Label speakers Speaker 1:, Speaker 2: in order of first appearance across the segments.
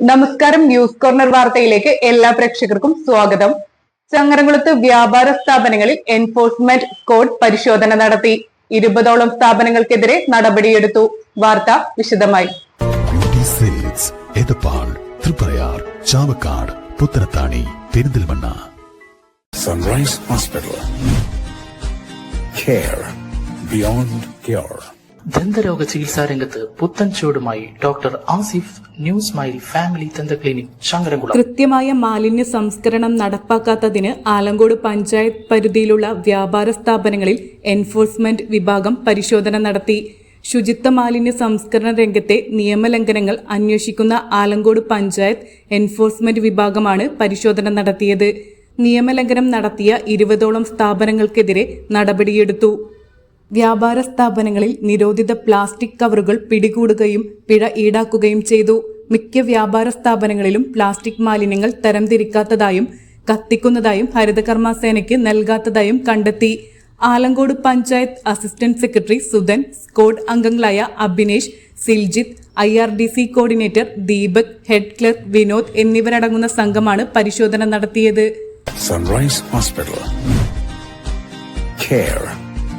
Speaker 1: നമസ്കാരം news corner വാർത്തയിലേക്ക് എല്ലാ പ്രേക്ഷകർക്കും സ്വാഗതം. ചങ്ങരംകുളത്ത് വ്യാപാര സ്ഥാപനങ്ങളിൽ എൻഫോഴ്സ്മെന്റ് സ്ക്വാഡ് പരിശോധന നടത്തി. ഇരുപതോളം സ്ഥാപനങ്ങൾക്കെതിരെ നടപടിയെടുത്തു. വാർത്ത വിശദമായി.
Speaker 2: Triprayar Chavakkad Puthanathani Perinthalmanna.
Speaker 3: Sunrise hospital care beyond cure.
Speaker 4: ദന്തരോഗ ചികിത്സാ രംഗത്ത് പുത്തൻ ചൂടുമായി doctor Asif new smile family ദന്ത ക്ലിനിക് ശങ്കരംകുളം
Speaker 5: കൃത്യമായ മാലിന്യ സംസ്കരണം നടപ്പാക്കാത്തതിന് ആലങ്കോട് പഞ്ചായത്ത് പരിധിയിലുള്ള വ്യാപാര സ്ഥാപനങ്ങളിൽ എൻഫോഴ്സ്മെന്റ് വിഭാഗം പരിശോധന നടത്തി. ശുചിത്വ മാലിന്യ സംസ്കരണ രംഗത്തെ നിയമലംഘനങ്ങൾ അന്വേഷിക്കുന്ന ആലങ്കോട് പഞ്ചായത്ത് എൻഫോഴ്സ്മെന്റ് വിഭാഗമാണ് പരിശോധന നടത്തിയത്. നിയമലംഘനം നടത്തിയ ഇരുപതോളം സ്ഥാപനങ്ങൾക്കെതിരെ നടപടിയെടുത്തു. വ്യാപാര സ്ഥാപനങ്ങളിൽ നിരോധിത പ്ലാസ്റ്റിക് കവറുകൾ പിടികൂടുകയും പിഴ ഈടാക്കുകയും ചെയ്തു. മിക്ക വ്യാപാര സ്ഥാപനങ്ങളിലും പ്ലാസ്റ്റിക് മാലിന്യങ്ങൾ തരംതിരിക്കാത്തതായും കത്തിക്കുന്നതായും ഹരിതകർമ്മസേനയ്ക്ക് നൽകാത്തതായും കണ്ടെത്തി. Alangode panchayat assistant secretary Sudhan squad അംഗങ്ങളായ Abhinesh Siljith I R D C coordinator Deepak head clerk Vinod എന്നിവരടങ്ങുന്ന സംഘമാണ് പരിശോധന നടത്തിയത്.
Speaker 3: Sunrise Hospital.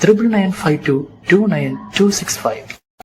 Speaker 4: triple nine five two two nine two six five